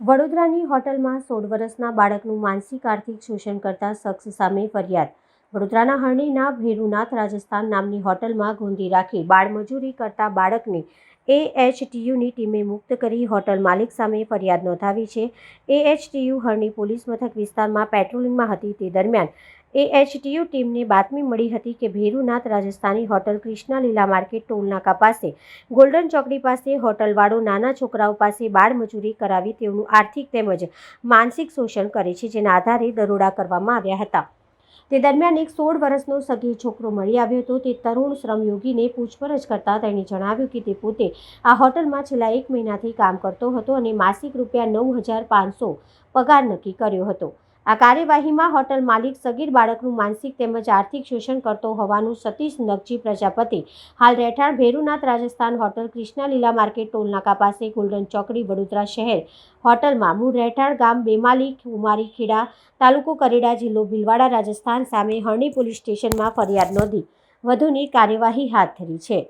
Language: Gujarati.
વડોદરાની હોટલમાં સોળ વર્ષના બાળકનું માનસિક આર્થિક શોષણ કરતા શખ્સ સામે ફરિયાદ વડોદરાના હરણીના ભેરુનાથ રાજસ્થાન નામની હોટલમાં ગોંધી રાખી બાળમજૂરી કરતા બાળકને એએચટીયુની ટીમે મુક્ત કરી હોટલ માલિક સામે ફરિયાદ નોંધાવી છે. એએચટીયુ હરણી પોલીસ મથક વિસ્તારમાં પેટ્રોલિંગમાં હતી તે દરમિયાન એએચટીયુ ટીમને બાતમી મળી હતી કે ભેરુનાથ રાજસ્થાની હોટલ કૃષ્ણા લીલા માર્કેટ ટોલનાકા પાસે, ગોલ્ડન ચોકડી પાસે હોટલવાળો નાના છોકરાઓ પાસે બાળમજૂરી કરાવી તેઓનું આર્થિક તેમજ માનસિક શોષણ કરે છે, જેના આધારે દરોડા કરવામાં આવ્યા હતા. તે દરમિયાન એક સોળ વર્ષનો સગીર છોકરો મળી આવ્યો હતો. તે તરુણ શ્રમયોગીને પૂછપરછ કરતા તેણે જણાવ્યું કે તે પોતે આ હોટલમાં છેલ્લા એક મહિનાથી કામ કરતો હતો અને માસિક રૂપિયા નવ હજાર પાંચસો પગાર નક્કી કર્યો હતો. આ કાર્યવાહીમાં હોટલ માલિક સગીર બાળકનું માનસિક તેમજ આર્થિક શોષણ કરતો હોવાનું સતીશ નગજી પ્રજાપતિ. હાલ રહેઠાણ ભેરુનાથ રાજસ્થાન હોટલ કૃષ્ણાલીલા માર્કેટ ટોલનાકા પાસે ગોલ્ડન ચોકડી વડોદરા શહેર. હોટલમાં મૂળ રહેઠાણ ગામ બેમાલી કુમારી ખેડા તાલુકો કરેડા જિલ્લો ભીલવાડા રાજસ્થાન સામે હરણી પોલીસ સ્ટેશનમાં ફરિયાદ નોંધી. વધુની કાર્યવાહી હાથ ધરી છે.